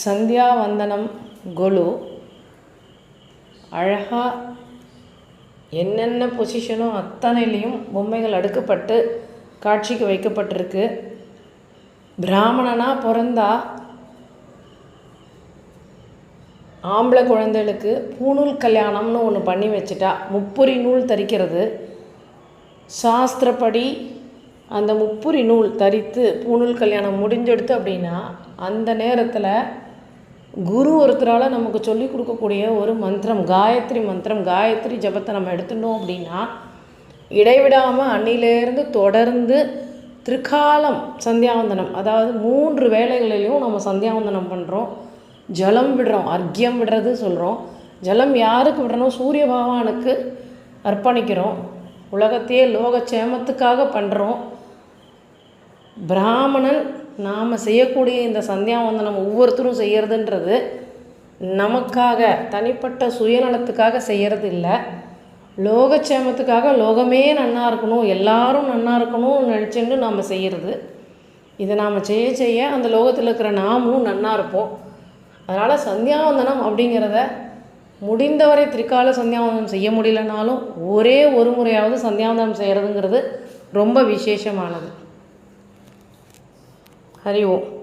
சந்தியாவந்தனம் கொலு. அழகாக என்னென்ன பொசிஷனோ அத்தனையிலையும் பொம்மைகள் அடுக்கப்பட்டு காட்சிக்கு வைக்கப்பட்டிருக்கு. பிராமணனாக பிறந்தா ஆம்பளை குழந்தைகளுக்கு பூணூல் கல்யாணம்னு ஒன்று பண்ணி வச்சுட்டா முப்புரி நூல் தரிக்கிறது. சாஸ்திரப்படி அந்த முப்புரி நூல் தரித்து பூணூல் கல்யாணம் முடிஞ்செடுத்து அப்படின்னா அந்த நேரத்தில் குரு ஒருத்தரால் நமக்கு சொல்லி கொடுக்கக்கூடிய ஒரு மந்திரம் காயத்ரி மந்திரம் காயத்ரி ஜபத்தை நம்ம எடுத்துட்டோம் அப்படின்னா இடைவிடாமல் அன்னிலேருந்து தொடர்ந்து திரிகாலம் சந்தியாவந்தனம் அதாவது மூன்று வேளைகளிலையும் நம்ம சந்தியாவந்தனம் பண்ணுறோம் ஜலம் விடுறோம் அர்க்கியம் விடுறது சொல்கிறோம் ஜலம் யாருக்கு விடுறோம் சூரிய பகவானுக்கு அர்ப்பணிக்கிறோம். உலகத்தையே லோகக்ஷேமத்துக்காக பண்ணுறோம் பிராமணன் நாம் செய்யக்கூடிய இந்த சந்தியாவந்தனம் ஒவ்வொருத்தரும் செய்கிறதுன்றது நமக்காக தனிப்பட்ட சுயநலத்துக்காக செய்கிறது இல்லை லோகக்ஷேமத்துக்காக லோகமே நன்னா இருக்கணும் எல்லாரும் நன்னா இருக்கணும்னு நினச்சிட்டு நாம் செய்கிறது இதை நாம் செய்ய செய்ய அந்த லோகத்தில் இருக்கிற நாமும் நன்னா இருப்போம். அதனால் சந்தியாவந்தனம் அப்படிங்கிறத முடிந்தவரை திரிகால சந்தியாவந்தனம் செய்ய முடியலனாலும் ஒரே ஒரு முறையாவது சந்தியாவந்தனம் செய்கிறதுங்கிறது ரொம்ப விசேஷமானது. हरि ओम।